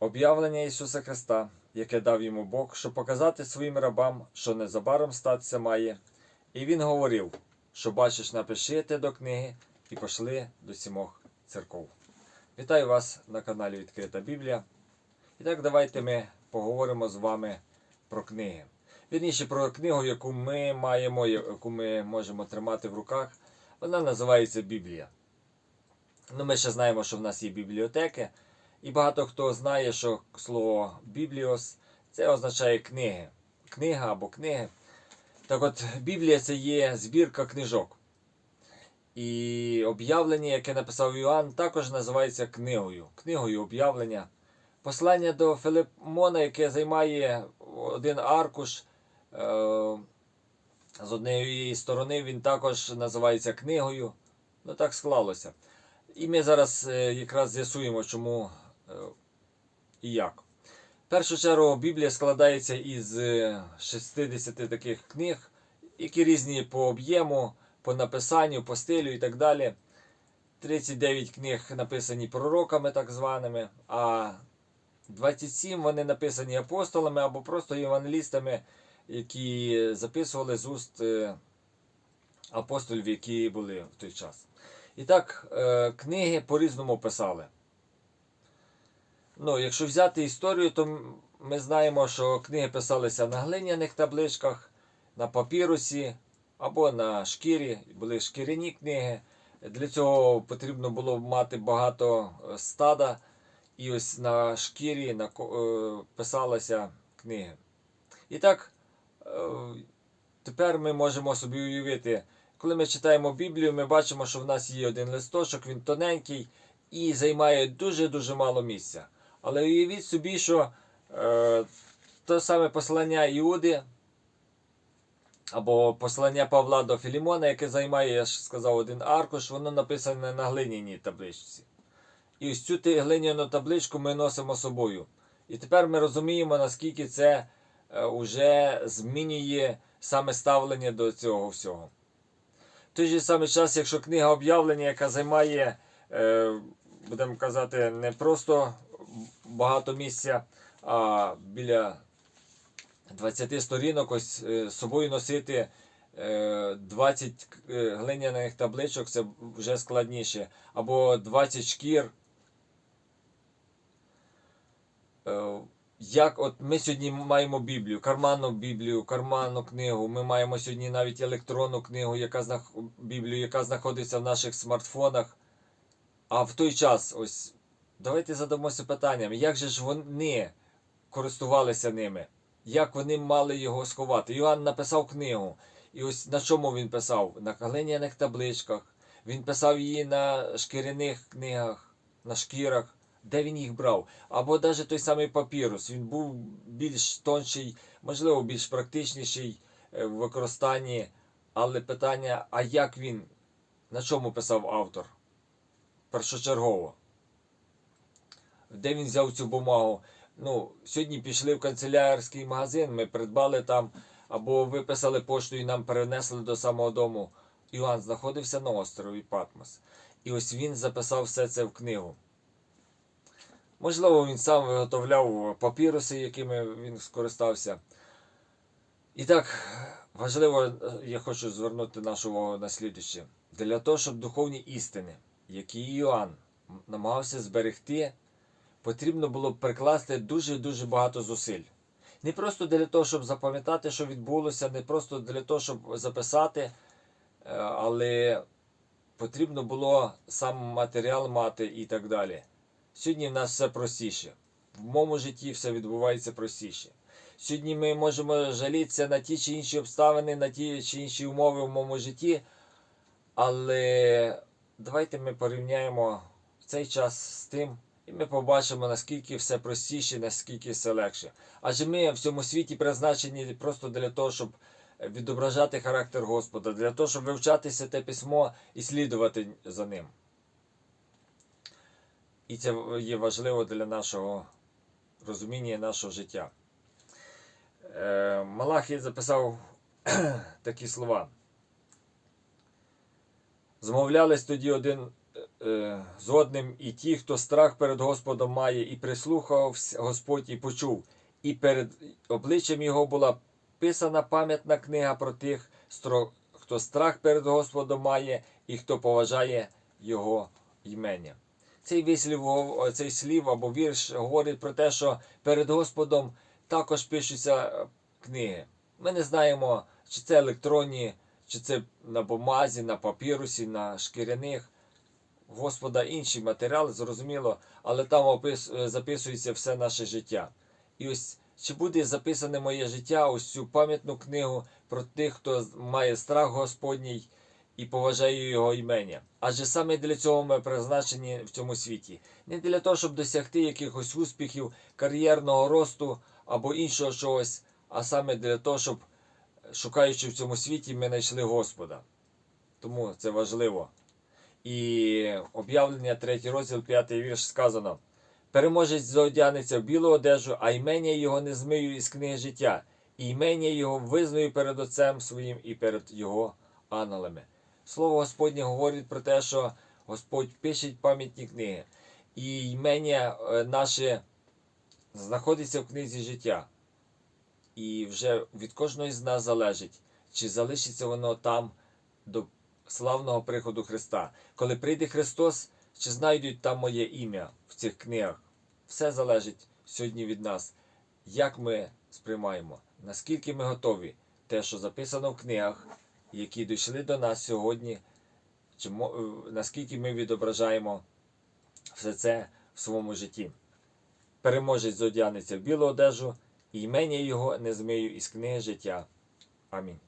Об'явлення Ісуса Христа, яке дав йому Бог, щоб показати своїм рабам, що незабаром статися має. І він говорив, що бачиш, напиши те до книги і пошли до сімох церков. Вітаю вас на каналі Відкрита Біблія. І так давайте ми поговоримо з вами про книги. Вірніше про книгу, яку ми маємо, яку ми можемо тримати в руках. Вона називається Біблія. Ну, ми ще знаємо, що в нас є бібліотеки. І багато хто знає, що слово бібліос це означає книги. Книга або книги. Так от, Біблія це є збірка книжок. І об'явлення, яке написав Іоанн, також називається книгою. Книгою об'явлення. Послання до Филипмона, яке займає один аркуш. Е- з однієї сторони він також називається книгою. Ну так склалося. І ми зараз е, якраз з'ясуємо, чому і як. В першу чергу Біблія складається із е, 60 таких книг, які різні по об'єму, по написанню, по стилю і так далі. 39 книг написані пророками, так званими, а 27 вони написані апостолами або просто євангелістами, які записували з уст е, апостолів, які були в той час. І так, е, книги по-різному писали. Ну, якщо взяти історію, то ми знаємо, що книги писалися на глиняних табличках, на папірусі або на шкірі, були шкіряні книги. Для цього потрібно було мати багато е, стада, і ось на шкірі на, е, писалися книги. І так, е, тепер ми можемо собі уявити, коли ми читаємо Біблію, ми бачимо, що в нас є один листочок, він тоненький і займає дуже-дуже мало місця. Але уявіть собі, що е, те саме послання Іуди або послання Павла до Філімона, яке займає, я ж сказав, один аркуш, воно написане на глиняній табличці. І ось цю глиняну табличку ми носимо з собою. І тепер ми розуміємо, наскільки це е, уже змінює саме ставлення до цього всього. В той же самий час, якщо книга об'явлення, яка займає, е, будемо казати, не просто багато місця, а біля 20 сторінок, ось е, з собою носити е, 20 е, глиняних табличок, це вже складніше. Або 20 шкір. Е, Як от ми сьогодні маємо Біблію, карманну Біблію, карманну книгу. Ми маємо сьогодні навіть електронну книгу, яка знах... Біблію, яка знаходиться в наших смартфонах. А в той час, ось давайте задамося питанням, як же ж вони користувалися ними? Як вони мали його сховати? Йоанн написав книгу. І ось на чому він писав? На глиняних табличках. Він писав її на шкіряних книгах, на шкірах. Де він їх брав? Або навіть той самий папірус. Він був більш тонший, можливо, більш практичніший е, в використанні. Але питання, а як він, на чому писав автор? Першочергово. Де він взяв цю бумагу? Ну, сьогодні пішли в канцелярський магазин, ми придбали там, або виписали пошту і нам перенесли до самого дому. Іоанн знаходився на острові Патмос. І ось він записав все це в книгу. Можливо, він сам виготовляв папіруси, якими він скористався. І так, важливо, я хочу звернути нашу увагу на слідуще. Для того, щоб духовні істини, які Іоанн намагався зберегти, потрібно було прикласти дуже-дуже багато зусиль. Не просто для того, щоб запам'ятати, що відбулося, не просто для того, щоб записати, е, але потрібно було сам матеріал мати і так далі. Сьогодні в нас все простіше. В моєму житті все відбувається простіше. Сьогодні ми можемо жалітися на ті чи інші обставини, на ті чи інші умови в моєму житті. Але давайте ми порівняємо цей час з тим, і ми побачимо, наскільки все простіше, наскільки все легше. Адже ми в цьому світі призначені просто для того, щоб відображати характер Господа, для того, щоб вивчати те письмо і слідувати за ним. І це є важливо для нашого розуміння нашого життя. Е, Малахій записав такі слова. Змовлялись тоді один е, з одним і ті, хто страх перед Господом має, і прислухався Господь і почув. І перед обличчям його була писана пам'ятна книга про тих, хто страх перед Господом має і хто поважає його ймення. Цей вислів, цей слів або вірш говорить про те, що перед Господом також пишуться е, книги. Ми не знаємо, чи це електронні, чи це на бумазі, на папірусі, на шкіряних. Господа інші матеріали, зрозуміло, але там опис, е, записується все наше життя. І ось чи буде записане моє життя, ось цю пам'ятну книгу про тих, хто має страх Господній і поважає його імення. Адже саме для цього ми призначені в цьому світі. Не для того, щоб досягти якихось успіхів, кар'єрного росту або іншого чогось, а саме для того, щоб, шукаючи в цьому світі, ми знайшли Господа. Тому це важливо. І об'явлення 3 розділ, 5 вірш сказано. Переможець зодягнеться в білу одежу, а імення його не змию із книги життя, і імення його визнаю перед Отцем своїм і перед його ангелами. Слово Господнє говорить про те, що Господь пише пам'ятні книги, і імення е, наше знаходиться в книзі життя. І вже від кожного з нас залежить, чи залишиться воно там до славного приходу Христа. Коли прийде Христос, чи знайдуть там моє ім'я в цих книгах? Все залежить сьогодні від нас, як ми сприймаємо, наскільки ми готові те, що записано в книгах, які дійшли до нас сьогодні, чи е, наскільки ми відображаємо все це в своєму житті. Переможець зодягнеться в білу одежу, і імення його не змию із книги життя. Амінь.